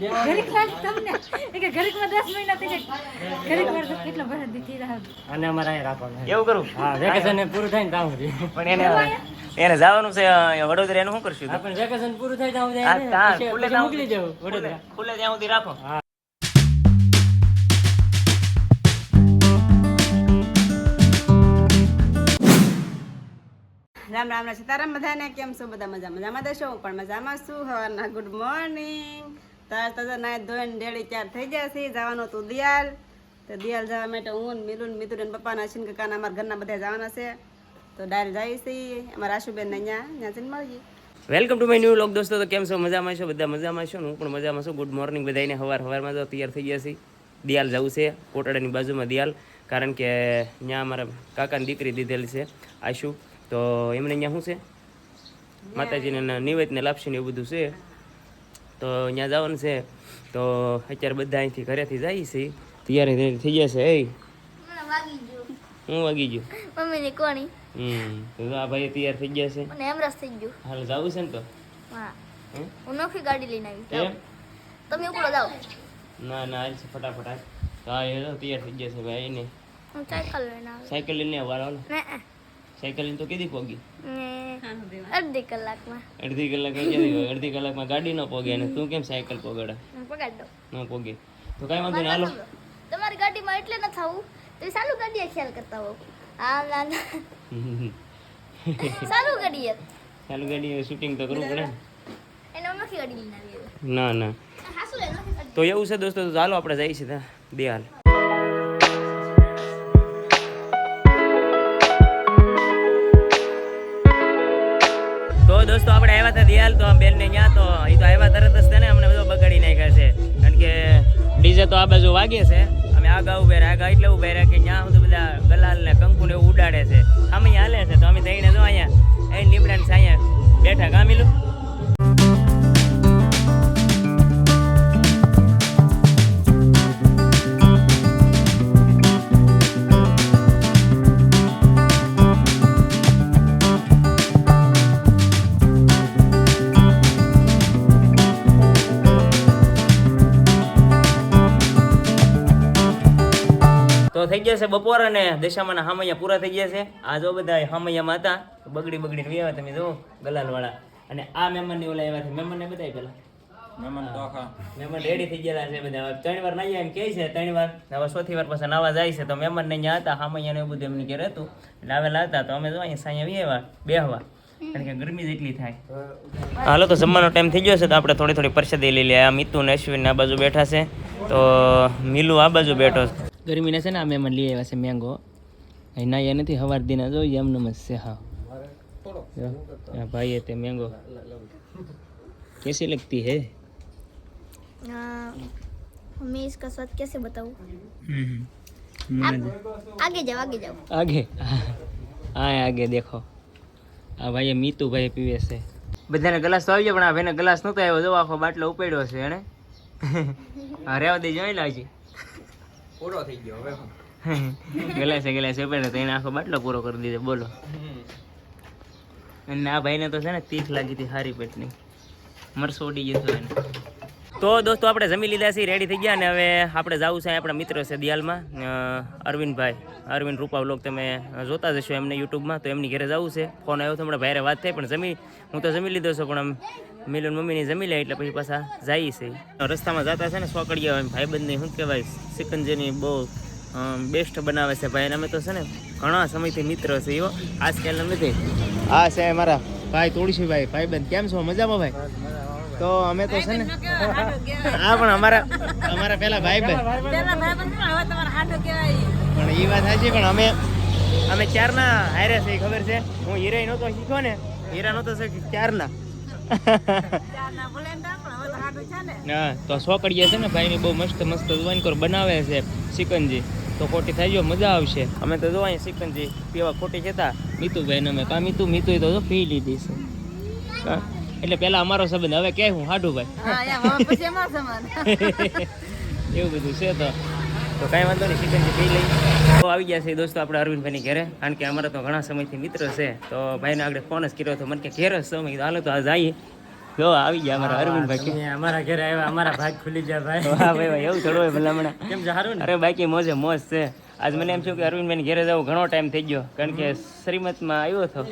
ઘડીક વાર તમને એ કે ઘડીકમાં દસ મહિના થઈ જાય. ઘડીક વાર કેટલો ભરત દીધી રાહ અને અમારે અહીંયા રાખવાનું એવું કરું? હા વેકેશન પૂરું થાય ને સુધી. પણ એને એને જવાનું છે વડોદરા એનું શું કરશું? આપણે વેકેશન પૂરું થાય ત્યાં સુધી હા, આવીને ત્યાં મોકલી જવું વડોદરા. ખુલ્લે ત્યાં સુધી રાખો. રામ રામ રામ સીતારામ બધાને. કેમ છો? બધા મજા મજામાં દેશો હું પણ મજામાં છું હવારના ગુડ મોર્નિંગ તાર તાજા નાય ધોઈને ડેડી ચાર થઈ ગયા છે જવાનું હતું દિયાલ. તો દિયાલ જવા માટે હું ને મિલુન મિતુન અને પપ્પાના ને કાકાના અમારા ઘરના બધા જવાના છે. તો ડાયલ જાય છે અમારા આશુબેન ને અહીંયા ત્યાં જઈને મળીએ. Welcome to my new vlog દોસ્તો. તો કેમ છો? મજામાં છો? બધા મજામાં છો? ને હું પણ મજામાં છું. ગુડ મોર્નિંગ બધાને હવાર હવારમાં તો તૈયાર થઈ ગયા છે. દિયાલ જવું છે કોટડાની બાજુમાં દિયાલ. કારણ કે ત્યાં અમારા કાકાની દીકરી દીધેલી છે આશુ. તો એમને અહીંયા શું છે? માતાજીને નિવેદને લાપસી ને એવું બધું છે. તો ત્યાં જવાનું છે. તો અત્યારે બધા અહીંથી ઘરેથી જઈએ છીએ તૈયારી તૈયારી થઈ જશે એ હું? વાગી ગયું. મમ્મીની કોણી. હમ તો આ ભાઈ તૈયાર થઈ ગયા છે. મને એમરસ થઈ ગયું. હાલ જવું છે ને તો? હા. હું? નોખી ગાડી લઈને આવી. તમે ઉપડો જાઓ. ના ના છે ફટાફટ હાલ. હા એ તો તૈયાર થઈ ગયા છે ભાઈ ને હું સાયકલ લઈને આવી. સાયકલ લઈને આવવાનો ને? ને સાયકલ લઈને તો કીધી પોગી? ને અડધી કલાકમાં. અડધી કલાક ક્યાંથી? અડધી કલાકમાં ગાડી ન પોગે અને તું કેમ સાયકલ પોગાડે? હું ન પોગે. તો કાંઈ વાંધો નહીં હાલો. તમારી ગાડીમાં એટલે ન થવું તો સારું ગાડીએ ખ્યાલ કરતા હો હા ના ના. સારું ગાડીએ. ચાલુ ગાડીએ શૂટિંગ તો કરવું પડે એને નોખી ગાડી. ના ના. તો એવું છે દોસ્તો તો ચાલો આપણે જઈએ છીએ ત્યાં. દિયાલ તો તો આ બાજુ વાગે છે. અમે આગા ઉભે રહ્યા, આગા એટલે ઉભે રહ્યા કે ત્યાં સુધી બધા ગલાલ ને કંકુ ને એવું ઉડાડે છે. અમે હાલે છે, તો અમે થઈને જો અહીંયા એ લીમડા ને અહીંયા બેઠા. કામીલું થઈ ગયા છે બપોર અને દશામાના હામૈયા પૂરા થઈ ગયા છે. આ જો બધા હામૈયામાં હતા બગડી બગડીને વ્યાવા તમે જો ગલાલ વાળા અને આ મહેમાનની ઓલા આવ્યા છે મહેમાન ને બતાવી પેલા મહેમાન રેડી થઈ ગયેલા છે બધા. ત્રણ વાર નાઈ એમ કહે છે ત્રણ વાર. હવે ચોથી વાર પાછા નાવા જાય છે તો મહેમાન ને અહીંયા હતા હામૈયા ને એવું બધું એમને ઘેર હતું. એટલે આવેલા હતા તો અમે જો અહીંયા સાંયા વ્યાવા બેહવા. કારણ કે ગરમી જેટલી થાય. હાલો તો જમવાનો ટાઈમ થઈ ગયો છે તો આપણે થોડી થોડી પરસદી લઈ લઈએ. આ મિતુ ને અશ્વિન આ બાજુ બેઠા છે. તો મિલુ આ બાજુ બેઠો છે. ગરમીને છે ને આ મહેમાન લઈ આવ્યા છે મેંગો અહીં નાયા નથી હવાર દિના જોઈએ એમ નમ છે હા જો, આ ભાઈએ તે મેંગો कैसी लगती है हाँ, मैं इसका स्वाद कैसे बताऊँ हम्म आगे जाओ आगे जाओ आगे હા આગે દેખો આ ભાઈએ મીતુ ભાઈ પીવે છે બધાને ગ્લાસ તો આવી જાય પણ આ ભાઈને ગ્લાસ નતો આવ્યો જો આખો બાટલો ઉપાડ્યો છે એને હા રેવા દે જોઈ લાવજે પૂરો થઈ ગયો હવે ગ્લાસે ગ્લાસે ઉપાડ્યો તો એને આખો બાટલો પૂરો કરી દીધો બોલો. અને આ ભાઈને તો છે ને તીખ લાગી હતી હારી પેટની. મરસો ઉડી ગયું એને. તો દોસ્તો આપણે જમી લીધા છીએ રેડી થઈ ગયા અને હવે આપણે જવું છે આપણા મિત્ર છે દિયાલમાં અરવિંદભાઈ. અરવિંદ રૂપા વ્લોગ તમે જોતા જશો એમને યુટ્યુબમાં તો એમની ઘરે જવું છે. ફોન આવ્યો તો હમણાં ભાઈરે વાત થઈ પણ જમી હું તો જમી લીધો છું પણ આમ મિલન મમ્મીને જમી લે એટલે પછી પાછા જાય છે. રસ્તામાં જતા છે ને સોકડીયા ભાઈબંધની શું કહેવાય સિકંજરની બહુ બેસ્ટ બનાવે છે ભાઈ. અને અમે તો છે ને ઘણા સમયથી મિત્ર છે એવો આજકાલ નથી આ છે મારા ભાઈ તુળસીભાઈ ભાઈબંધ, કેમ છો? મજામાં ભાઈ? તો અમે તો છે ને હા પણ અમારા અમારા પેલા ભાઈબંધ. પણ એ વાત સાચી, પણ અમે અમે ચારના હારે છે ખબર છે? હું હીરા નહોતો શીખ્યો ને. હીરા નહોતો છે ચારના હા તો સોકડીએ છે ને ભાઈની બહુ મસ્ત મસ્ત વાનકર બનાવે છે સિકંજી તો ખોટી થઈ ગયો મજા આવશે. અમે તો જો અહીંયા સિકંજી પીવા ખોટી જતા મીતુભાઈ ને અમે કાં મીતુ મીતુ તો પી લીધી છે. એટલે પેલા અમારો સંબંધ હવે કે હું હાડુભાઈ એવું બધું છે તો. તો કાંઈ વાંધો નહીં ચિકન પી લઈ. તો આવી ગયા છે દોસ્તો આપણે અરવિંદભાઈની ઘરે. કારણ કે અમારા તો ઘણા સમયથી મિત્ર છે. તો ભાઈને આગળ ફોન જ કર્યો હતો. મને કે ઘેર જ સમય હાલો તો આ જઈએ. જો આવી ગયા અમારા અરવિંદભાઈ અમારા ઘરે આવ્યા અમારા ભાગ ખુલી ગયા ભાઈ. વાહ ભાઈ ભાઈ એવું થોડું હોય ભલા હમણાં કેમ સારું ને? અરે બાકી મોજે મોજ છે. આજ મને એમ થયું કે અરવિંદભાઈ ઘેરે જવું ઘણો ટાઈમ થઈ ગયો. કારણ કે શ્રીમતમાં આવ્યો હતો.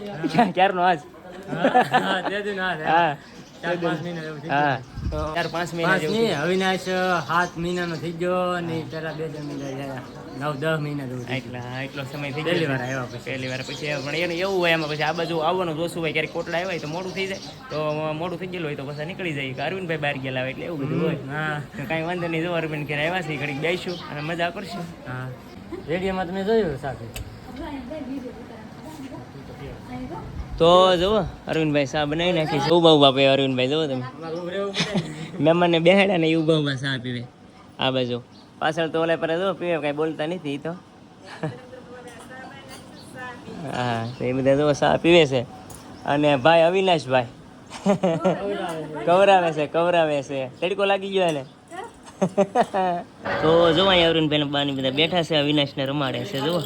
ક્યારનો આજ. હા. ચાર પાંચ મહિના હા. ચાર પાંચ મહિના જેવું અવિનાશ સાત મહિનાનો થઈ ગયો ને પેલા બે ત્રણ મહિના નવ દસ મહિના જેવું એટલા એટલો સમય થઈ પહેલી ગયો વાર આવ્યા પછી. પહેલી વાર પછી પણ એને એવું હોય એમાં પછી આ બાજુ આવવાનું જોશું હોય ક્યારેક કોટડા આવ્યા હોય તો મોડું થઈ જાય. તો મોડું થઈ ગયેલું હોય તો પછી નીકળી જાય. કે અરવિંદભાઈ બહાર ગયેલા હોય એટલે એવું બધું હોય. હા. કાંઈ વાંધો નહીં જો અરવિંદ ઘેર આવ્યા છે ઘડીક બેસીશું અને મજા કરશું. હા. રેડિયોમાં તમે જોયું સાથે? તો જુઓ, અરવિંદભાઈ સા બનાવી નાખી છે. ઊભા ઊભા પે અરવિંદભાઈ, જુઓ તમે. મહેમાનને બેહાડ્યા ને એ ઊભા ઊભા શાહ પીવે. આ બાજુ. પાછળ તો ઓલા પર જો પીવે કાંઈ બોલતા નથી તો. હા, તો એ બધા જુઓ શાહ પીવે છે. અને ભાઈ અવિનાશભાઈ. કવરાવે છે કવરાવે છે. તડકો લાગી ગયો એને. તો જો અહીંયા અરુણભાઈ બાની બધા બેઠા છે, અવિનાશને રમાડે છે, જુઓ.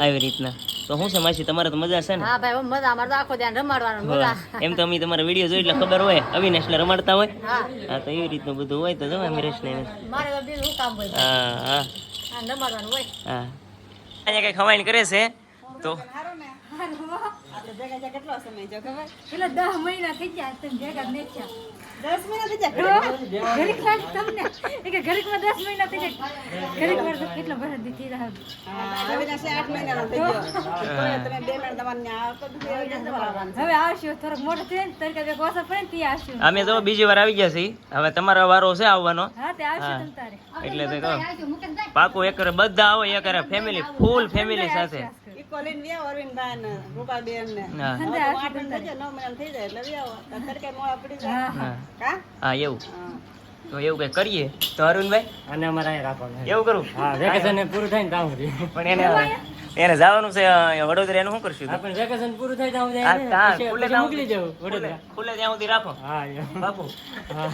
આવી રીતના. તો શું છે માસી તમારે તો મજા છે ને? હા ભાઈ મજા. અમારે તો આખો ધ્યાન રમાડવાનું મજા એમ તો અમે તમારા વીડિયો જોઈ એટલે ખબર હોય. અવિનાશને રમાડતા હોય. હા. તો એવી રીતનું બધું હોય તો જો અમીરેશને મારે તો બીજું કામ હોય. હા હા. રમાડવાનું હોય. હા. અહીંયા કઈ ખવાઈને કરે છે? તો? ને. આપણે ભેગા થયા કેટલો સમય જો ખબર? પેલા દસ મહિના થઈ ગયા તમે ભેગા જ થયા. દસ મહિના થઈ જાય ઘડીક વાર તમને? એ કે ઘડીકમાં દસ મહિના થઈ જાય ઘડીક વાર કેટલો ભરત દીધી રહ્યા હા, અવિનાશ આઠ મહિનાનો થઈ ગયો. તમે બે મિનિટ તમારે આવતો જ નથી, અવિનાશ તમારે આવવાનું છે. હવે આવશું થોડોક મોટો થયો ને તરીકે બે કોસા પડે ને ત્યાં આવશું. અમે તો બીજી વાર આવી ગયા છીએ. હવે તમારો વારો છે આવવાનો. હા તે આવશું તમ તારે. એટલે પાકું એક બધા આવો એક ફેમિલી ફૂલ ફેમિલી સાથે. ઈકો લઈને વ્યાવો અરવિંદભાઈ ને રૂપાબેન ને. થઈ જાય, નવ મહિના થઈ જાય એટલે વ્યાવો તડકે મોડા પડી જાય. હા. કા? હા એવું. હા. તો એવું કઈ કરીએ? તો અરુણભાઈ? અને અમારે રાખવાનું એવું કરું? હા વેકેશન પૂરું થાય ને ત્યાં સુધી. પણ એને એને જવાનું છે વડોદરા એનું શું કરશું આપણે વેકેશન પૂરું થાય ત્યાં સુધી હા, ખુલ્લે ત્યાં મોકલી જવું વડોદરા. ખુલ્લે ત્યાં સુધી રાખો. હા બાપુ. હા.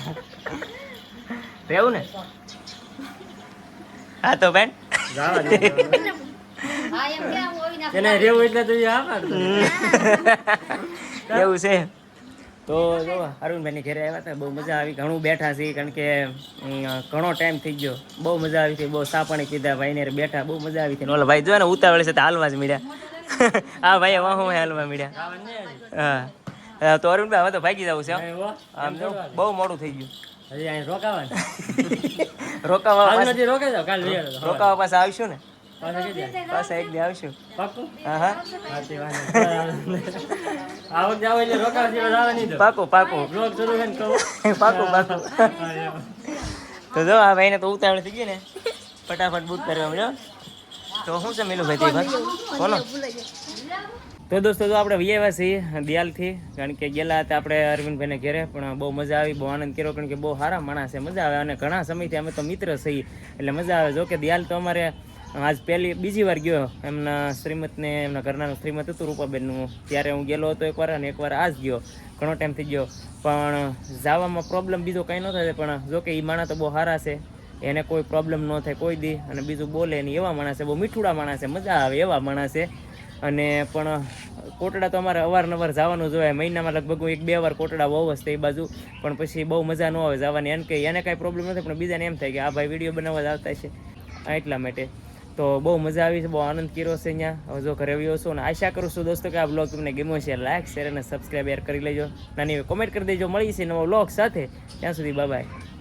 રહેવું ને? હા તો બેન. જવા એને રહેવું એટલે તો હા. પાડતો. એવું છે. તો જો અરુણભાઈ ની ઘરે આવ્યા હતા બહુ મજા આવી. ઘણું બેઠા છીએ કારણ કે ઘણો ટાઈમ થઈ ગયો. બહુ મજા આવી હતી બહુ સાપણી કીધા ભાઈ ને બેઠા બહુ મજા આવી હતી. ઓલા ભાઈ જો ને ઉતાવળે છે તો હાલવા જ મળ્યા. હા. ભાઈ વાહ હું હાલવા મળ્યા. હા. તો અરુણભાઈ હવે તો ભાગી જવું છે આમ જો બહુ મોડું થઈ ગયું. હજી અહીં રોકાવા આવજો. રોકાવા પાસે આવીશું ને? એક દી આવશું? હા હા. એટલે નહીં પાકું પાકું. બ્લોગ શરૂ થાય કહું. પાકું પાકું. તો જો આ ભાઈને તો ઉતાવળ થઈ ગઈ ને. ફટાફટ બુક કરવા મળ્યો. તો શું છે મેલું ભાઈ તે બોલો. તો દોસ્તો તો આપણે વિયેવા છીએ દિયાલથી. કારણ કે ગયેલા હતા આપણે અરવિંદભાઈને ઘરે પણ બહુ મજા આવી બહુ આનંદ કર્યો કારણ કે બહુ સારા માણસ છે. મજા આવે અને ઘણા સમયથી અમે તો મિત્ર છીએ. એટલે મજા આવે. જો કે દિયાલ તો અમારે આજ પહેલી, બીજી વાર ગયો એમના શ્રીમતને, એમના ઘરનાનું શ્રીમત હતું રૂપાબેનનું. ત્યારે હું ગયેલો હતો એકવાર અને એકવાર આજ ગયો. ઘણો ટાઈમ થઈ ગયો. પણ જવામાં પ્રોબ્લેમ બીજો કંઈ ન થાય પણ જો કે એ માણસ તો બહુ સારા છે. એને કોઈ પ્રોબ્લેમ ન થાય, કોઈ દી. અને બીજું બોલે નહીં એવા માણસ બહુ મીઠુડા માણસ મજા આવે એવા માણસ અને પણ કોટડા તો અમારે અવારનવાર જવાનું જોઈએ મહિનામાં લગભગ એક બે વાર કોટડા બહુ હશે એ બાજુ. પણ પછી બહુ મજા ન આવે જવાની. એને કે એને કાંઈ પ્રોબ્લેમ નથી, પણ બીજાને એમ થાય કે આ ભાઈ વીડિયો બનાવવા જ આવતા છે. એટલા માટે. તો બહુ મજા આવી છે, બહુ આનંદ કર્યો છે અહીંયા. હવે જો ઘરે આવ્યો છું અને આશા કરું છું દોસ્તો કે આ બ્લોગ તમને ગમ્યો છે લાઈક શેર અને સબસ્ક્રાઈબ યાર કરી લેજો. નાની કોમેન્ટ કરી દેજો મળી છે નવો બ્લોગ સાથે. ત્યાં સુધી બાય